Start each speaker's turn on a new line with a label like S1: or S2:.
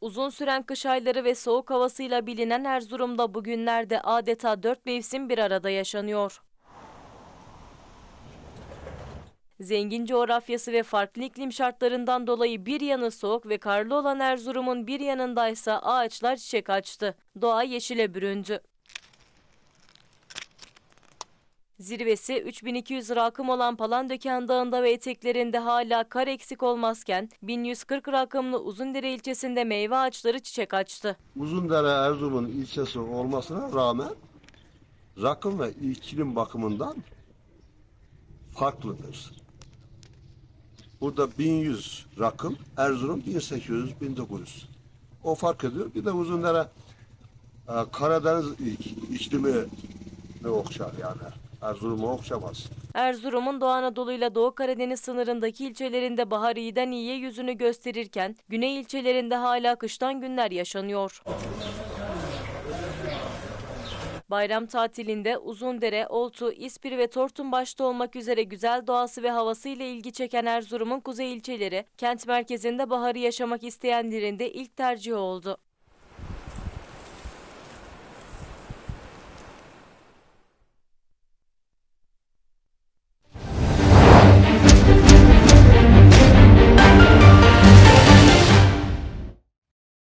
S1: Uzun süren kış ayları ve soğuk havasıyla bilinen Erzurum'da bugünlerde adeta dört mevsim bir arada yaşanıyor. Zengin coğrafyası ve farklı iklim şartlarından dolayı bir yanı soğuk ve karlı olan Erzurum'un bir yanındaysa ağaçlar çiçek açtı. Doğa yeşile büründü. Zirvesi 3200 rakım olan Palandöken Dağı'nda ve eteklerinde hala kar eksik olmazken 1140 rakımlı Uzundere ilçesinde meyve ağaçları çiçek açtı.
S2: Uzundere Erzurum'un ilçesi olmasına rağmen rakım ve iklim bakımından farklıdır. Burada 1100 rakım, Erzurum 1800, 1900. O fark ediyor. Bir de Uzundere e, Karadeniz ik- iklimi ne okşar yani. Erzurum'u okşamaz.
S1: Erzurum'un Doğu Anadolu ile Doğu Karadeniz sınırındaki ilçelerinde bahar iyiden iyiye yüzünü gösterirken güney ilçelerinde hala kıştan günler yaşanıyor. Bayram tatilinde Uzundere, Oltu, İspir ve Tortum başta olmak üzere güzel doğası ve havası ile ilgi çeken Erzurum'un kuzey ilçeleri, kent merkezinde baharı yaşamak isteyenlerin de ilk tercihi oldu.